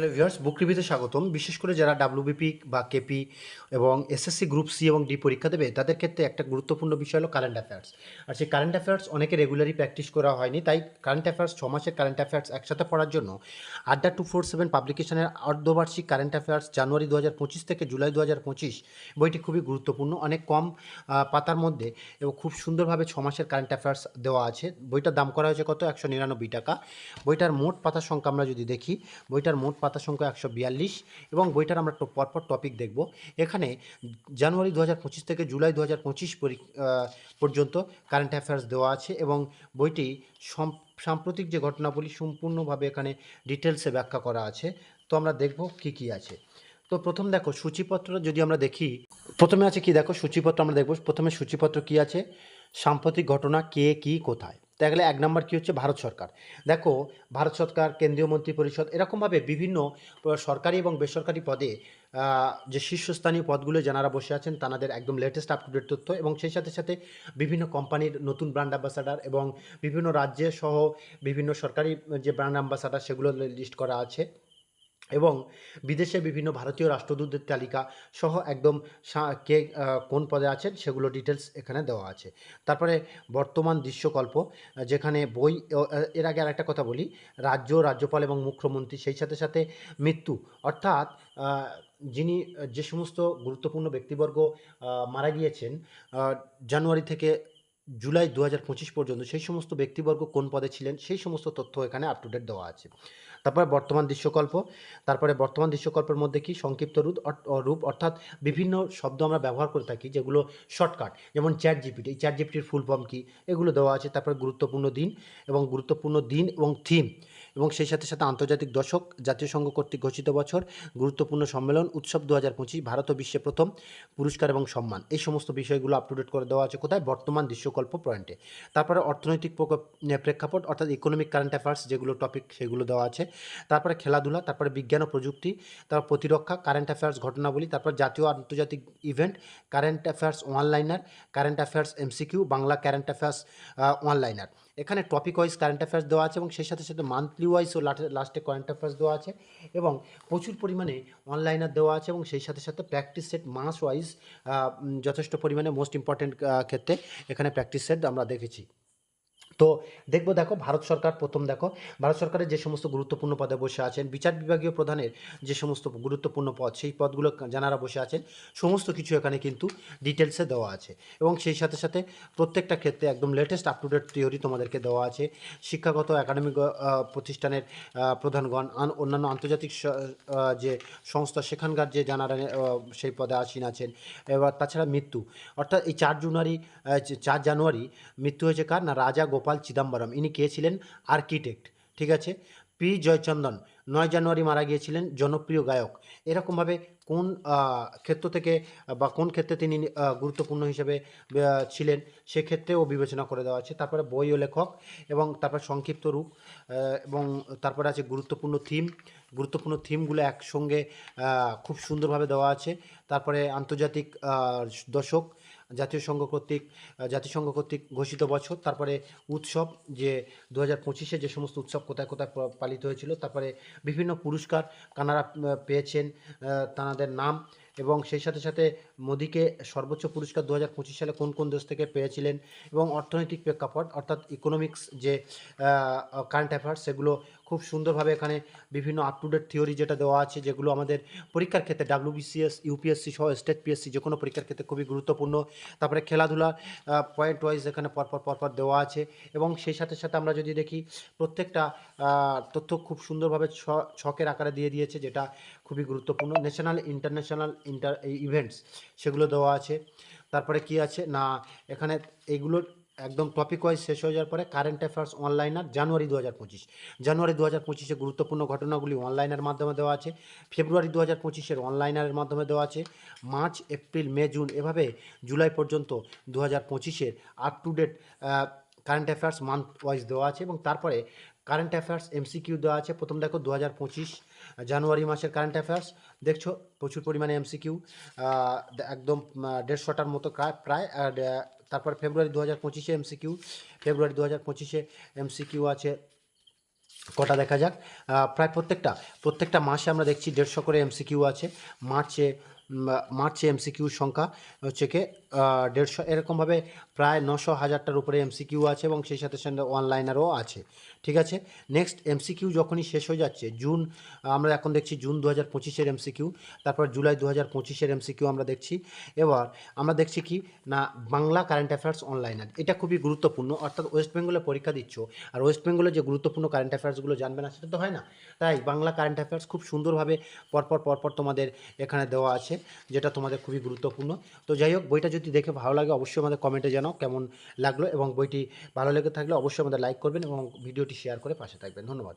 Viewers বুক স্বাগতম। বিশেষ করে যারা ডাব্লিউবিপি বা কেপি এবং এসএসসি গ্রুপ সি এবং ডি পরীক্ষা দেবে, তাদের ক্ষেত্রে একটা গুরুত্বপূর্ণ বিষয় হলো কারেন্ট অ্যাফেয়ার্স আর সেই কারেন্ট অ্যাফেয়ার্স অনেকে রেগুলারই প্র্যাকটিস করা হয়নি, তাই কারেন্ট অ্যাফেয়ার্স ছ মাসের কারেন্ট অ্যাফেয়ার্স একসাথে পড়ার জন্য আড্ডা টু ফোর সেভেন পাবলিকেশনের অর্ধবার্ষিক কারেন্ট অ্যাফেয়ার্স জানুয়ারি দু হাজার পঁচিশ থেকে জুলাই দু হাজার পঁচিশ বইটি খুবই গুরুত্বপূর্ণ, অনেক কম পাতার মধ্যে এবং খুব সুন্দরভাবে ছ মাসের কারেন্ট অ্যাফেয়ার্স দেওয়া আছে। বইটার দাম করা হয়েছে কত? একশো নিরানব্বই টাকা। বইটার মোট পাতার সংখ্যা আমরা যদি দেখি, বইটার মোট পাতার সংখ্যা একশো বিয়াল্লিশ এবং বইটার আমরা পরপর টপিক দেখব। এখানে জানুয়ারি দু হাজার পঁচিশ থেকে জুলাই দু হাজার পঁচিশ পর্যন্ত কারেন্ট অ্যাফেয়ার্স দেওয়া আছে এবং বইটি সম- সাম্প্রতিক যে ঘটনাবলী সম্পূর্ণভাবে এখানে ডিটেলসে ব্যাখ্যা করা আছে। তো আমরা দেখব কি কি আছে। তো প্রথম দেখো, সূচিপত্র যদি আমরা দেখি, প্রথমে আছে কি দেখো, সূচিপত্র আমরা দেখব। প্রথমে সূচিপত্র কি আছে? সাম্প্রতিক ঘটনা কে, কি, কোথায়? গেলে এক নম্বর কী হচ্ছে? ভারত সরকার। দেখো, ভারত সরকার, কেন্দ্রীয় মন্ত্রী পরিষদ এরকমভাবে বিভিন্ন সরকারি এবং বেসরকারি পদে যে শীর্ষস্থানীয় পদগুলো যারা বসে আছেন, তাদের একদম লেটেস্ট আপ টু ডেট তথ্য এবং সেই সাথে সাথে বিভিন্ন কোম্পানির নতুন ব্র্যান্ড অ্যাম্বাসাডার এবং বিভিন্ন রাজ্যে সহ বিভিন্ন সরকারি যে ব্র্যান্ড অ্যাম্বাসাডার সেগুলো লিস্ট করা আছে। এবং বিদেশে বিভিন্ন ভারতীয় রাষ্ট্রদূতদের তালিকা সহ একদম কে কোন পদে আছেন সেগুলো ডিটেলস এখানে দেওয়া আছে। তারপরে বর্তমান দৃশ্যকল্প, যেখানে বই এর আগে আরেকটা কথা বলি, রাজ্য, রাজ্যপাল এবং মুখ্যমন্ত্রী, সেই সাথে সাথে মৃত্যু। অর্থাৎ যিনি, যে সমস্ত গুরুত্বপূর্ণ ব্যক্তিবর্গ মারা গিয়েছেন জানুয়ারি থেকে জুলাই দু হাজার পঁচিশ পর্যন্ত, সেই সমস্ত ব্যক্তিবর্গ কোন পদে ছিলেন, সেই সমস্ত তথ্য এখানে আপ টু ডেট দেওয়া আছে। তারপরে বর্তমান দৃশ্যকল্প, তারপরে বর্তমান দৃশ্যকল্পের মধ্যে কি সংক্ষিপ্ত রূপ রূপ অর্থাৎ বিভিন্ন শব্দ আমরা ব্যবহার করে থাকি যেগুলো শর্টকাট যেমন চ্যাট জিপিটি এই চ্যাট জিপিটির ফুল ফর্ম কী, এগুলো দেওয়া আছে। তারপরে গুরুত্বপূর্ণ দিন এবং গুরুত্বপূর্ণ দিন এবং থিম এবং সেই সাথে সাথে আন্তর্জাতিক দশক, জাতীয় সংঘ কর্তৃক ঘোষিত বছর, গুরুত্বপূর্ণ সম্মেলন, উৎসব দু হাজার পঁচিশ, ভারত ও বিশ্বে প্রথম পুরস্কার এবং সম্মান। এই সমস্ত বিষয়গুলো আপ টু ডেট করে দেওয়া আছে কোথায়? বর্তমান দৃশ্যকল্প পয়েন্টে তারপরে অর্থনৈতিক প্রেক্ষাপট, অর্থাৎ ইকোনমিক কারেন্ট অ্যাফেয়ার্স যেগুলো টপিক সেগুলো দেওয়া আছে। তারপরে খেলাধুলা, তারপরে বিজ্ঞান ও প্রযুক্তি, তারপর প্রতিরক্ষা কারেন্ট অ্যাফেয়ার্স ঘটনাবলী, তারপর জাতীয় আন্তর্জাতিক event current affairs one liner current affairs MCQ Bangla current affairs one liner এখানে টপিক ওয়াইজ কারেন্ট অ্যাফেয়ার্স দেওয়া আছে এবং সেই সাথে সাথে মান্থলি ওয়াইজও লাস্টে কারেন্ট অ্যাফেয়ার্স দেওয়া আছে এবং প্রচুর পরিমাণে অনলাইনার দেওয়া আছে এবং সেই সাথে সাথে প্র্যাকটিস সেট মাস ওয়াইজ যথেষ্ট পরিমাণে মোস্ট ইম্পর্টেন্ট ক্ষেত্রে এখানে প্র্যাকটিস সেট আমরা দেখেছি। তো দেখব দেখো ভারত সরকার প্রথম দেখো ভারত সরকারের যে সমস্ত গুরুত্বপূর্ণ পদে বসে আছেন বিচার বিভাগীয় প্রধানের যে সমস্ত গুরুত্বপূর্ণ পদ সেই পদগুলো যারা বসে আছেন সমস্ত কিছু এখানে কিন্তু ডিটেলসে দেওয়া আছে। এবং সেই সাথে সাথে প্রত্যেকটা ক্ষেত্রে একদম latest up to date theory তোমাদেরকে দেওয়া আছে শিক্ষাগত একাডেমিক প্রতিষ্ঠানের প্রধানগণ অন্যান্য আন্তর্জাতিক যে সংস্থা সেখানকার যে আহ, সেই পদে আসীন আছেন। এবার তাছাড়া মৃত্যু অর্থাৎ এই চার জানুয়ারি চার জানুয়ারি মৃত্যু হয়েছে কার? না রাজা গোপাল চিদাম্বরম। ইনি কে ছিলেন? আর্কিটেক্ট। ঠিক আছে? পি জয়চন্দন। নয় জানুয়ারি মারা গিয়েছিলেন জনপ্রিয় গায়ক। এরকমভাবে কোন ক্ষেত্র থেকে, বা কোন ক্ষেত্রে তিনি গুরুত্বপূর্ণ হিসেবে ছিলেন সেক্ষেত্রেও বিবেচনা করে দেওয়া আছে। তারপরে বই ও লেখক এবং তারপর সংক্ষিপ্ত রূপ এবং তারপরে আছে গুরুত্বপূর্ণ থিম। গুরুত্বপূর্ণ থিমগুলো একসঙ্গে খুব সুন্দরভাবে দেওয়া আছে। তারপরে আন্তর্জাতিক দশক জাতীয় সংঘ কর্তৃক জাতিসংঘ কর্তৃক ঘোষিত বছর, তারপরে উৎসব, যে দু হাজার পঁচিশে যে সমস্ত উৎসব কোথায় কোথায় পালিত হয়েছিল, তারপরে বিভিন্ন পুরস্কার কানারা পেয়েছেন তাঁদের নাম, এবং সেই সাথে সাথে মোদিকে সর্বোচ্চ পুরস্কার দু হাজার পঁচিশ সালে কোন কোন দেশ থেকে পেয়েছিলেন, এবং অর্থনৈতিক প্রেক্ষাপট, অর্থাৎ ইকোনমিক্স যে কারেন্ট অ্যাফেয়ার্স সেগুলো খুব সুন্দরভাবে এখানে বিভিন্ন আপ টু ডেট থিওরি যেটা দেওয়া আছে, যেগুলো আমাদের পরীক্ষার ক্ষেত্রে ডাব্লিউবিসিএস ইউপিএসসি সহ স্টেট পিএসসি যে কোনো পরীক্ষার ক্ষেত্রে খুবই গুরুত্বপূর্ণ। তারপরে খেলাধুলা পয়েন্ট ওয়াইজ এখানে পরপর পরপর দেওয়া আছে এবং সেই সাথে সাথে আমরা যদি দেখি, প্রত্যেকটা তথ্য খুব সুন্দরভাবে ছকের আকারে দিয়ে দিয়েছে, যেটা খুবই গুরুত্বপূর্ণ। ন্যাশনাল ইন্টারন্যাশনাল ইন্টার ইভেন্টস সেগুলো দেওয়া আছে। তারপরে কি আছে? না, এখানে এইগুলোর একদম টপিক ওয়াইজ শেষ হয়ে যাওয়ার পরে কারেন্ট অ্যাফেয়ার্স অনলাইনার জানুয়ারি দু হাজার পঁচিশ। জানুয়ারি দু হাজার পঁচিশে গুরুত্বপূর্ণ ঘটনাগুলি অনলাইনের মাধ্যমে দেওয়া আছে। ফেব্রুয়ারি দু হাজার পঁচিশের অনলাইনারের মাধ্যমে দেওয়া আছে। মার্চ এপ্রিল মে জুন এভাবে জুলাই পর্যন্ত দু হাজার পঁচিশের up to date current affairs month wise দেওয়া আছে এবং তারপরে কারেন্ট অ্যাফেয়ার্স এমসিকিউ দেওয়া আছে। প্রথম দেখো দু হাজার পঁচিশ জানুয়ারি মাসের কারেন্ট অ্যাফেয়ার্স দেখছ প্রচুর পরিমাণে এমসিকিউ একদম দেড়শোটার মতো প্রায় তারপর ফেব্রুয়ারি দু হাজার পঁচিশে এমসিকিউ ফেব্রুয়ারি দু হাজার পঁচিশে এমসিকিউ আছে। কটা দেখা যাক। প্রায় প্রত্যেকটা প্রত্যেকটা মাসে আমরা দেখছি দেড়শো করে এমসিকিউ আছে। মার্চে মার্চে এমসিকিউর সংখ্যা হচ্ছে কি দেড়শো এরকমভাবে প্রায় নশো হাজারটার উপরে এমসিকিউ আছে এবং সেই সাথে সাথে অনলাইনারও আছে। ঠিক আছে? নেক্সট এমসিকিউ যখনই শেষ হয়ে যাচ্ছে জুন আমরা এখন দেখছি জুন দু হাজার পঁচিশের এমসিকিউ, তারপর জুলাই দু হাজার পঁচিশের এমসিকিউ আমরা দেখছি। এবার আমরা দেখছি কি, না, বাংলা কারেন্ট অ্যাফেয়ার্স অনলাইনার এটা খুবই গুরুত্বপূর্ণ, অর্থাৎ ওয়েস্ট বেঙ্গলে পরীক্ষা দিচ্ছ, আর ওয়েস্ট বেঙ্গলে যে গুরুত্বপূর্ণ কারেন্ট অ্যাফেয়ার্সগুলো জানবে না, সেটা তো হয় না। তাই বাংলা কারেন্ট অ্যাফেয়ার্স খুব সুন্দরভাবে পরপর পরপর তোমাদের এখানে দেওয়া আছে। যেটা তোমাদের খুবই গুরুত্বপূর্ণ। তো যাই হোক, বইটা যদি দেখে ভালো লাগে, অবশ্যই আমাদের কমেন্টে জানাও কেমন লাগল এবং বইটি ভালো লেগে থাকলে অবশ্যই আমাদের লাইক করবেন এবং ভিডিওটি শেয়ার করে পাশে থাকবেন। ধন্যবাদ।